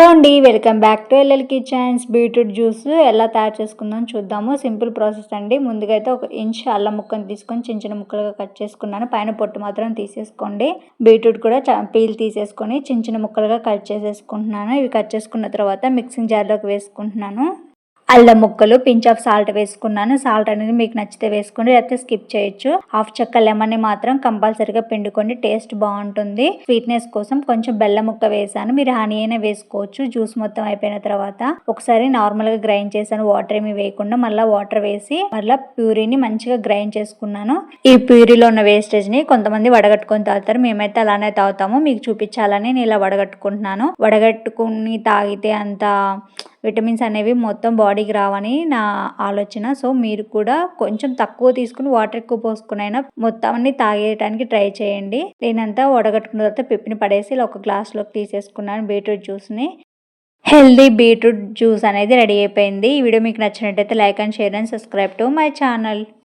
Hello అండి welcome back to LL kitchens beetroot juice ఎలా తయారు చేసుకుందాం చూద్దాము. సింపుల్ ప్రాసెస్ అండి. ముందుగా అయితే ఒక ఇంచ్ అల్లం ముక్కను తీసుకొని చిన్న చిన్న ముక్కలుగా కట్ చేసుకున్నాను. పైన పొట్టు మాత్రం తీసేసుకోండి. బీట్రూట్ కూడా పీల్ తీసేసుకొని చిన్న చిన్న ముక్కలుగా కట్ చేసేసుకుంటున్నాను. ఇవి కట్ చేసుకున్న తర్వాత మిక్సింగ్ జార్లోకి వేసుకుంటున్నాను. అల్లం ముక్కలు పించ్ ఆఫ్ సాల్ట్ వేసుకున్నాను. సాల్ట్ అనేది మీకు నచ్చితే వేసుకోండి లేకపోతే స్కిప్ చేయొచ్చు. హాఫ్ చెక్క లెమన్ మాత్రం కంపల్సరీగా పిండుకోండి టేస్ట్ బాగుంటుంది. స్వీట్నెస్ కోసం కొంచెం బెల్లం ముక్క వేసాను. మీరు హనీ అయినా వేసుకోవచ్చు జ్యూస్ మొత్తం అయిపోయిన తర్వాత. ఒకసారి నార్మల్గా గ్రైండ్ చేశాను వాటర్ ఏమి వేయకుండా మళ్ళీ వాటర్ వేసి మళ్ళీ ప్యూరీని మంచిగా గ్రైండ్ చేసుకున్నాను. ఈ ప్యూరీలో ఉన్న వేస్టేజ్ని కొంతమంది వడగట్టుకొని తాగుతారు. మేమైతే అలానే తాగుతాము. మీకు చూపించాలని నేను ఇలా వడగట్టుకుంటున్నాను. వడగట్టుకుని తాగితే అంత విటమిన్స్ అనేవి మొత్తం బాడీకి రావని నా ఆలోచన. సో మీరు కూడా కొంచెం తక్కువ తీసుకుని వాటర్ ఎక్కువ పోసుకుని అయినా మొత్తం అన్ని తాగేయడానికి ట్రై చేయండి. నేనంతా వడగట్టుకున్న తర్వాత పిప్పిని పడేసి ఇలా ఒక గ్లాస్లోకి తీసేసుకున్నాను బీట్రూట్ జ్యూస్ని. హెల్దీ బీట్రూట్ జ్యూస్ అనేది రెడీ అయిపోయింది. ఈ వీడియో మీకు నచ్చినట్టయితే like and share and subscribe to my channel.